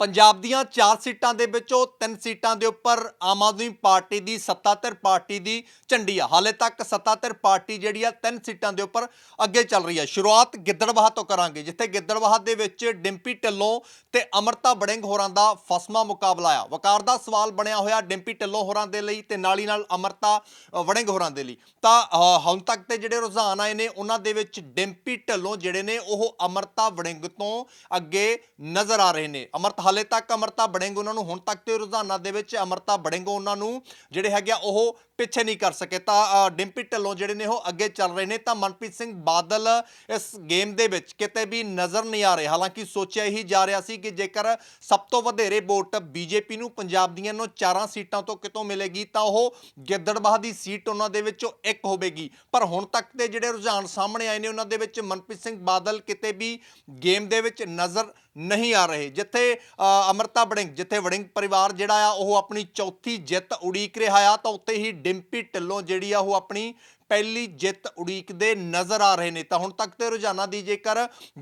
ਪੰਜਾਬ ਦੀਆਂ 4 ਸੀਟਾਂ ਦੇ ਵਿੱਚੋਂ 3 ਸੀਟਾਂ ਦੇ ਉੱਪਰ ਆਮ ਆਦਮੀ ਪਾਰਟੀ ਦੀ ਸੱਤਾਧਰ ਪਾਰਟੀ ਦੀ ਝੰਡੀ ਆ। ਹਾਲੇ ਤੱਕ ਸੱਤਾਧਰ ਪਾਰਟੀ ਜਿਹੜੀ ਆ 3 ਸੀਟਾਂ ਦੇ ਉੱਪਰ ਅੱਗੇ ਚੱਲ ਰਹੀ ਆ। ਸ਼ੁਰੂਆਤ ਗਿੱਦੜਬਾਹਾ ਤੋਂ ਕਰਾਂਗੇ, ਜਿੱਥੇ ਗਿੱਦੜਬਾਹਾ ਦੇ ਵਿੱਚ ਡਿੰਪੀ ਢਿੱਲੋਂ ਤੇ ਅਮਰਤਾ ਬੜਿੰਗ ਹੋਰਾਂ ਦਾ ਫਸਮਾ ਮੁਕਾਬਲਾ ਆ। ਵਕਾਰ ਦਾ ਸਵਾਲ ਬਣਿਆ ਹੋਇਆ ਡਿੰਪੀ ਢਿੱਲੋਂ ਹੋਰਾਂ ਦੇ ਲਈ ਤੇ ਨਾਲ ਹੀ ਨਾਲ ਅਮਰਤਾ ਵੜਿੰਗ ਹੋਰਾਂ ਦੇ ਲਈ। ਤਾਂ ਹੁਣ ਤੱਕ ਤੇ ਜਿਹੜੇ ਰੁਝਾਨ ਆਏ ਨੇ, ਉਹਨਾਂ ਦੇ ਵਿੱਚ ਡਿੰਪੀ ਢਿੱਲੋਂ ਜਿਹੜੇ ਨੇ, ਉਹ ਅਮਰਤਾ ਵੜਿੰਗ ਤੋਂ ਅੱਗੇ ਨਜ਼ਰ ਆ ਰਹੇ ਨੇ। ਅਮਰਤ ਹਾਲੇ ਤੱਕ ਅਮਰਤਾ ਬੜਿੰਗ ਉਹਨਾਂ ਨੂੰ, ਹੁਣ ਤੱਕ ਤੇ ਰੁਝਾਨਾਂ ਦੇ ਵਿੱਚ ਅਮਰਤਾ ਬੜਿੰਗ ਉਹਨਾਂ ਨੂੰ ਜਿਹੜੇ ਹੈਗੇ ਆ, ਉਹ ਪਿੱਛੇ ਨਹੀਂ ਕਰ ਸਕੇ। ਤਾਂ ਡਿੰਪੀ ਢਿੱਲੋਂ ਜਿਹੜੇ ਨੇ ਉਹ ਅੱਗੇ ਚੱਲ ਰਹੇ ਨੇ। ਤਾਂ ਮਨਪ੍ਰੀਤ ਸਿੰਘ ਬਾਦਲ ਇਸ ਗੇਮ ਦੇ ਵਿੱਚ ਕਿਤੇ ਵੀ ਨਜ਼ਰ ਨਹੀਂ ਆ ਰਹੇ। ਹਾਲਾਂਕਿ ਸੋਚਿਆ ਹੀ ਜਾ ਰਿਹਾ ਸੀ ਕਿ ਜੇਕਰ ਸਭ ਤੋਂ ਵਧੇਰੇ ਵੋਟ ਬੀਜੇਪੀ ਨੂੰ, ਪੰਜਾਬ ਦੀਆਂ ਨੂੰ ਚਾਰਾਂ ਸੀਟਾਂ ਤੋਂ ਕਿਤੋਂ ਮਿਲੇਗੀ, ਤਾਂ ਉਹ ਗਿੱਦੜਬਾਹ ਦੀ ਸੀਟ ਉਹਨਾਂ ਦੇ ਵਿੱਚੋਂ ਇੱਕ ਹੋਵੇਗੀ। ਪਰ ਹੁਣ ਤੱਕ ਦੇ ਜਿਹੜੇ ਰੁਝਾਨ ਸਾਹਮਣੇ ਆਏ ਨੇ, ਉਹਨਾਂ ਦੇ ਵਿੱਚ ਮਨਪ੍ਰੀਤ ਸਿੰਘ ਬਾਦਲ ਕਿਤੇ ਵੀ ਗੇਮ ਦੇ ਵਿੱਚ ਨਜ਼ਰ ਨਹੀਂ ਆ ਰਹੇ। ਜਿੱਥੇ ਅ, ਅਮਰਤਾ ਵੜਿੰਗ ਜਿੱਥੇ ਵੜਿੰਗ ਪਰਿਵਾਰ ਜਿਹੜਾ ਆ ਉਹ ਆਪਣੀ ਚੌਥੀ ਜਿੱਤ ਉਡੀਕ ਰਿਹਾ ਆ ਤਾਂ ਉੱਤੇ ਹੀ ਡਿੰਪੀ ਢਿੱਲੋਂ ਜਿਹੜੀ ਆ ਉਹ ਆਪਣੀ ਪਹਿਲੀ ਜਿੱਤ ਉਡੀਕਦੇ ਨਜ਼ਰ ਆ ਰਹੇ ਨੇ। ਤਾਂ ਹੁਣ ਤੱਕ ਤੇ ਰੁਝਾਨਾਂ ਦੀ ਜੇਕਰ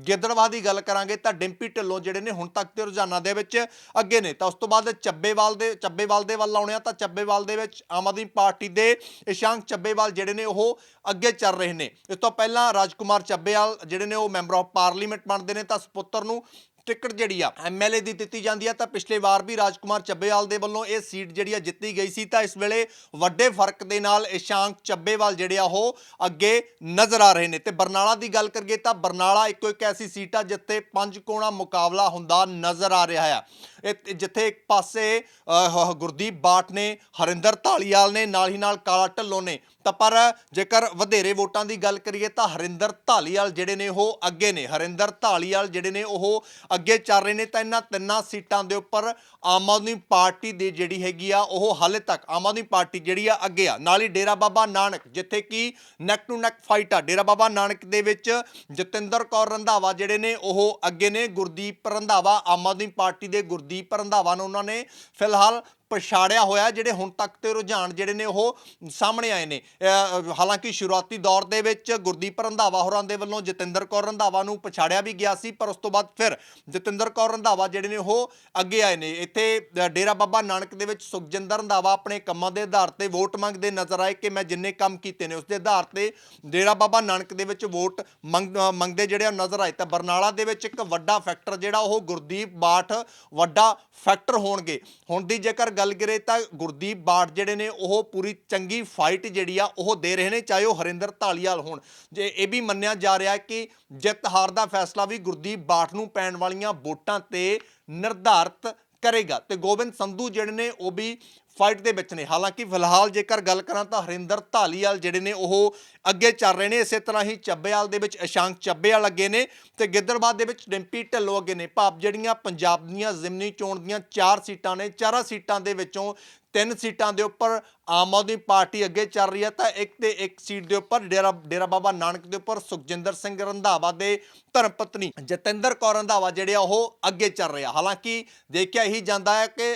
ਗਿੱਦੜਵਾ ਦੀ ਗੱਲ ਕਰਾਂਗੇ ਤਾਂ ਡਿੰਪੀ ਢਿੱਲੋਂ ਜਿਹੜੇ ਨੇ ਹੁਣ ਤੱਕ ਤੇ ਰੁਝਾਨਾਂ ਦੇ ਵਿੱਚ ਅੱਗੇ ਨੇ। ਤਾਂ ਉਸ ਤੋਂ ਬਾਅਦ ਚੱਬੇਵਾਲ ਦੇ ਚੱਬੇਵਾਲ ਦੇ ਵੱਲ ਆਉਣੇ ਆ ਤਾਂ ਚੱਬੇਵਾਲ ਦੇ ਵਿੱਚ ਆਮ ਆਦਮੀ ਪਾਰਟੀ ਦੇ ਇਸ਼ਾਂਕ ਚੱਬੇਵਾਲ ਜਿਹੜੇ ਨੇ ਉਹ ਅੱਗੇ ਚੱਲ ਰਹੇ ਨੇ। ਇਸ ਤੋਂ ਪਹਿਲਾਂ ਰਾਜਕੁਮਾਰ ਚੱਬੇਵਾਲ ਜਿਹੜੇ ਨੇ ਉਹ ਮੈਂਬਰ ਆਫ ਪਾਰਲੀਮੈਂਟ ਬਣਦੇ ਨੇ ਤਾਂ ਸੁਪੁੱਤਰ ਨੂੰ ਟਿਕਟ ਜਿਹੜੀ ਆ ਐਮਐਲਏ ਦੀ ਦਿੱਤੀ ਜਾਂਦੀ ਆ, ਤਾਂ ਪਿਛਲੇ ਵਾਰ ਵੀ ਰਾਜਕੁਮਾਰ ਚੱਬੇਵਾਲ ਦੇ ਵੱਲੋਂ ਇਹ ਸੀਟ ਜਿਹੜੀ ਆ ਜਿੱਤੀ ਗਈ ਸੀ, ਤਾਂ ਇਸ ਵੇਲੇ ਵੱਡੇ ਫ਼ਰਕ ਦੇ ਨਾਲ ਇਸ਼ਾਂਕ ਚੱਬੇਵਾਲ ਜਿਹੜੇ ਆ ਉਹ ਅੱਗੇ ਨਜ਼ਰ ਆ ਰਹੇ ਨੇ। ਤੇ ਬਰਨਾਲਾ ਦੀ ਗੱਲ ਕਰੀਏ ਤਾਂ ਬਰਨਾਲਾ ਇੱਕੋ ਇੱਕ ਐਸੀ ਸੀਟ ਆ ਜਿੱਥੇ ਪੰਜ ਕੋਣਾ ਮੁਕਾਬਲਾ ਹੁੰਦਾ ਨਜ਼ਰ ਆ ਰਿਹਾ ਆ। ਇਹ ਜਿੱਥੇ ਇੱਕ ਪਾਸੇ ਗੁਰਦੀਪ ਬਾਟ ਨੇ, ਹਰਿੰਦਰ ਧਾਲੀਵਾਲ ਨੇ, ਨਾਲ ਹੀ ਨਾਲ ਕਾਲਾ ਢੱਲੋਂ ਨੇ। ਤਾਂ ਪਰ ਜੇਕਰ ਵਧੇਰੇ ਵੋਟਾਂ ਦੀ ਗੱਲ ਕਰੀਏ ਤਾਂ ਹਰਿੰਦਰ ਧਾਲੀਵਾਲ ਜਿਹੜੇ ਨੇ ਉਹ ਅੱਗੇ ਨੇ। ਹਰਿੰਦਰ ਧਾਲੀਵਾਲ ਜਿਹੜੇ ਨੇ ਉਹ ਅੱਗੇ ਚੱਲ ਰਹੇ ਨੇ ਤਾਂ ਇਹਨਾਂ ਤਿੰਨਾਂ ਸੀਟਾਂ ਦੇ ਉੱਪਰ ਆਮ ਆਦਮੀ ਪਾਰਟੀ ਦੀ ਜਿਹੜੀ ਹੈਗੀ ਆ, ਉਹ ਹਾਲੇ ਤੱਕ ਆਮ ਆਦਮੀ ਪਾਰਟੀ ਜਿਹੜੀ ਆ, ਅੱਗੇ ਆ। ਨਾਲ ਹੀ ਡੇਰਾ ਬਾਬਾ ਨਾਨਕ, ਜਿੱਥੇ ਕਿ ਨੈਕ ਟੂ ਨੈਕ ਫਾਈਟ ਆ। ਡੇਰਾ ਬਾਬਾ ਨਾਨਕ ਦੇ ਵਿੱਚ ਜਤਿੰਦਰ ਕੌਰ ਰੰਧਾਵਾ ਜਿਹੜੇ ਨੇ, ਉਹ ਅੱਗੇ ਨੇ। ਗੁਰਦੀਪ ਰੰਧਾਵਾ, ਆਮ ਆਦਮੀ ਪਾਰਟੀ ਦੇ ਗੁਰਦੀਪ ਰੰਧਾਵਾ ਨੂੰ ਉਹਨਾਂ ਨੇ ਫਿਲਹਾਲ ਪਛਾੜਿਆ ਹੋਇਆ ਜਿਹੜੇ ਹੁਣ ਤੱਕ ਤੇ ਰੁਝਾਨ ਜਿਹੜੇ ਨੇ ਉਹ ਸਾਹਮਣੇ ਆਏ ਨੇ। ਹਾਲਾਂਕਿ ਸ਼ੁਰੂਆਤੀ ਦੌਰ ਦੇ ਵਿੱਚ ਗੁਰਦੀਪ ਰੰਧਾਵਾ ਹੋਰਾਂ ਦੇ ਵੱਲੋਂ ਜਤਿੰਦਰ ਕੌਰ ਰੰਧਾਵਾ ਨੂੰ ਪਛਾੜਿਆ ਵੀ ਗਿਆ ਸੀ, ਪਰ ਉਸ ਤੋਂ ਬਾਅਦ ਫਿਰ ਜਤਿੰਦਰ ਕੌਰ ਰੰਧਾਵਾ ਜਿਹੜੇ ਨੇ ਉਹ ਅੱਗੇ ਆਏ ਨੇ। ਇੱਥੇ ਡੇਰਾ ਬਾਬਾ ਨਾਨਕ ਦੇ ਵਿੱਚ ਸੁਖਜਿੰਦਰ ਰੰਧਾਵਾ ਆਪਣੇ ਕੰਮਾਂ ਦੇ ਆਧਾਰ ਤੇ ਵੋਟ ਮੰਗਦੇ ਨਜ਼ਰ ਆਏ ਕਿ ਮੈਂ ਜਿੰਨੇ ਕੰਮ ਕੀਤੇ ਨੇ, ਉਸ ਦੇ ਆਧਾਰ ਤੇ ਡੇਰਾ ਬਾਬਾ ਨਾਨਕ ਦੇ ਵਿੱਚ ਵੋਟ ਮੰਗ- ਮੰਗਦੇ ਜਿਹੜੇ ਆ ਨਜ਼ਰ ਆਏ। ਤਾਂ ਬਰਨਾਲਾ ਦੇ ਵਿੱਚ ਇੱਕ ਵੱਡਾ ਫੈਕਟਰ ਜਿਹੜਾ ਉਹ ਗੁਰਦੀਪ ਬਾਠ ਵੱਡਾ ਫੈਕਟਰ ਹੋਣਗੇ। ਹੁਣ ਦੀ ਜੇਕਰ ਗੱਲ ਕਰੇ ਤਾਂ ਗੁਰਦੀਪ ਬਾਠ ਜਿਹੜੇ ਨੇ, ਉਹ ਪੂਰੀ ਚੰਗੀ ਫਾਈਟ ਜਿਹੜੀ ਆ, ਉਹ ਦੇ ਰਹੇ ਨੇ, ਚਾਹੇ ਉਹ ਹਰਿੰਦਰ ਢਾਲੀਵਾਲ ਹੋਣ। ਜੇ ਇਹ ਵੀ ਮੰਨਿਆ ਜਾ ਰਿਹਾ ਕਿ ਜਿੱਤ ਹਾਰ ਦਾ ਫੈਸਲਾ ਵੀ ਗੁਰਦੀਪ ਬਾਠ ਨੂੰ ਪੈਣ ਵਾਲੀਆਂ ਵੋਟਾਂ ਤੇ ਨਿਰਧਾਰਤ ਕਰੇਗਾ। ਤੇ ਗੋਬਿੰਦ ਸੰਧੂ ਜਿਹੜੇ ਨੇ, ਉਹ ਵੀ ਫਾਈਟ ਦੇ ਵਿੱਚ ਨੇ। ਹਾਲਾਂਕਿ ਫਿਲਹਾਲ ਜੇਕਰ ਗੱਲ ਕਰਾਂ ਤਾਂ ਹਰਿੰਦਰ ਧਾਲੀਵਾਲ ਜਿਹੜੇ ਨੇ ਉਹ ਅੱਗੇ ਚੱਲ ਰਹੇ ਨੇ, ਇਸੇ ਤਰ੍ਹਾਂ ਹੀ ਚੱਬੇਵਾਲ ਦੇ ਵਿੱਚ ਅਸ਼ਾਂਕ ਚੱਬੇਵਾਲ ਅੱਗੇ ਨੇ ਤੇ ਗਿੱਦੜਬਾਦ ਦੇ ਵਿੱਚ ਡਿੰਪੀ ਢਿੱਲੋਂ ਅੱਗੇ ਨੇ। ਭਾਵ ਜਿਹੜੀਆਂ ਪੰਜਾਬ ਦੀਆਂ ਜ਼ਿਮਨੀ ਚੋਣ ਦੀਆਂ ਚਾਰ ਸੀਟਾਂ ਨੇ, ਚਾਰਾਂ ਸੀਟਾਂ ਦੇ ਵਿੱਚੋਂ ਤਿੰਨ ਸੀਟਾਂ ਦੇ ਉੱਪਰ ਆਮ ਆਦਮੀ ਪਾਰਟੀ ਅੱਗੇ ਚੱਲ ਰਹੀ ਹੈ ਤਾਂ ਇੱਕ ਤੇ ਇੱਕ ਸੀਟ ਦੇ ਉੱਪਰ ਡੇਰਾ ਡੇਰਾ ਬਾਬਾ ਨਾਨਕ ਦੇ ਉੱਪਰ ਸੁਖਜਿੰਦਰ ਸਿੰਘ ਰੰਧਾਵਾ ਦੇ ਧਰਮ ਪਤਨੀ ਜਤਿੰਦਰ ਕੌਰ ਰੰਧਾਵਾ ਜਿਹੜੇ ਆ ਉਹ ਅੱਗੇ ਚੱਲ ਰਹੇ ਆ। ਹਾਲਾਂਕਿ ਦੇਖਿਆ ਹੀ ਜਾਂਦਾ ਹੈ ਕਿ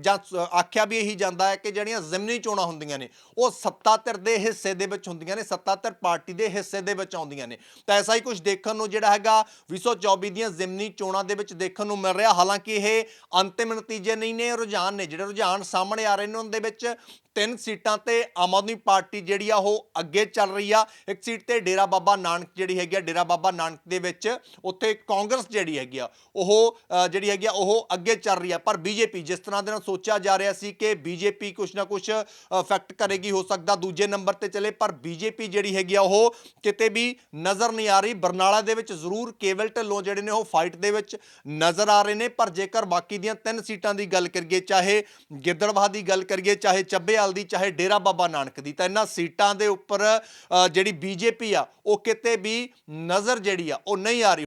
ਜਾਂ ਆਖਿਆ ਵੀ ਇਹੀ ਜਾਂਦਾ ਹੈ ਕਿ ਜਿਹੜੀਆਂ ਜ਼ਿਮਨੀ ਚੋਣਾਂ ਹੁੰਦੀਆਂ ਨੇ, ਉਹ ਸੱਤਾ ਧਿਰ ਦੇ ਹਿੱਸੇ ਦੇ ਵਿੱਚ ਹੁੰਦੀਆਂ ਨੇ ਸੱਤਾ ਧਿਰ ਪਾਰਟੀ ਦੇ ਹਿੱਸੇ ਦੇ ਵਿੱਚ ਆਉਂਦੀਆਂ ਨੇ। ਤਾਂ ਐਸਾ ਹੀ ਕੁਝ ਦੇਖਣ ਨੂੰ ਜਿਹੜਾ ਹੈਗਾ 2024 ਦੀਆਂ ਜ਼ਿਮਨੀ ਚੋਣਾਂ ਦੇ ਵਿੱਚ ਦੇਖਣ ਨੂੰ ਮਿਲ ਰਿਹਾ। ਹਾਲਾਂਕਿ ਇਹ ਅੰਤਿਮ ਨਤੀਜੇ ਨਹੀਂ ਨੇ, ਰੁਝਾਨ ਨੇ, ਜਿਹੜੇ ਰੁਝਾਨ ਸਾਹਮਣੇ ਆ ਰਹੇ ਨੇ ਉਹਨਾਂ ਦੇ ਵਿੱਚ ਤਿੰਨ ਸੀਟਾਂ ਤੇ ਆਮ ਆਦਮੀ ਪਾਰਟੀ ਜਿਹੜੀ ਆ ਉਹ ਅੱਗੇ ਚੱਲ ਰਹੀ ਆ। ਇੱਕ ਸੀਟ ਤੇ ਡੇਰਾ ਬਾਬਾ ਨਾਨਕ ਜਿਹੜੀ ਹੈਗੀ ਆ, ਡੇਰਾ ਬਾਬਾ ਨਾਨਕ ਦੇ ਵਿੱਚ ਉੱਥੇ ਕਾਂਗਰਸ ਜਿਹੜੀ ਹੈਗੀ ਆ, ਉਹ ਜਿਹੜੀ ਹੈਗੀ ਆ, ਉਹ ਅੱਗੇ ਚੱਲ ਰਹੀ ਆ। ਪਰ ਬੀਜੇਪੀ ਜਿਸ ਤਰ੍ਹਾਂ ਦੇ ਨਾਲ ਸੋਚਿਆ ਜਾ ਰਿਹਾ ਸੀ ਕਿ ਬੀਜੇਪੀ ਕੁਛ ਨਾ ਕੁਛ ਅਫੈਕਟ ਕਰੇਗੀ, ਹੋ ਸਕਦਾ ਦੂਜੇ ਨੰਬਰ ਤੇ ਚਲੇ, ਪਰ ਬੀਜੇਪੀ ਜਿਹੜੀ ਹੈਗੀ ਆ, ਉਹ ਕਿਤੇ ਵੀ ਨਜ਼ਰ ਨਹੀਂ ਆ ਰਹੀ। ਬਰਨਾਲਾ ਦੇ ਵਿੱਚ ਜ਼ਰੂਰ ਕੇਵਲ ਢਿੱਲੋਂ ਜਿਹੜੇ ਨੇ ਉਹ ਫਾਈਟ ਦੇ ਵਿੱਚ ਨਜ਼ਰ ਆ ਰਹੇ ਨੇ। ਪਰ ਜੇਕਰ ਬਾਕੀ ਦੀਆਂ ਤਿੰਨ ਸੀਟਾਂ ਦੀ ਗੱਲ ਕਰੀਏ, ਚਾਹੇ ਗਿੱਦੜਬਾਹ ਦੀ ਗੱਲ ਕਰੀਏ, ਚਾਹੇ ਚੱਬੇ ਚੱਬੇਵਾਲ ਦੀ ਚਾਹੇ ਡੇਰਾ ਬਾਬਾ ਨਾਨਕ ਦੀ ਤਾਂ ਇਹਨਾਂ ਸੀਟਾਂ ਦੇ ਉੱਪਰ ਅ, ਜਿਹੜੀ ਬੀਜੇਪੀ ਆ ਉਹ ਕਿਤੇ ਵੀ ਨਜ਼ਰ ਜਿਹੜੀ ਆ ਉਹ ਨਹੀਂ ਆ ਰਹੀ।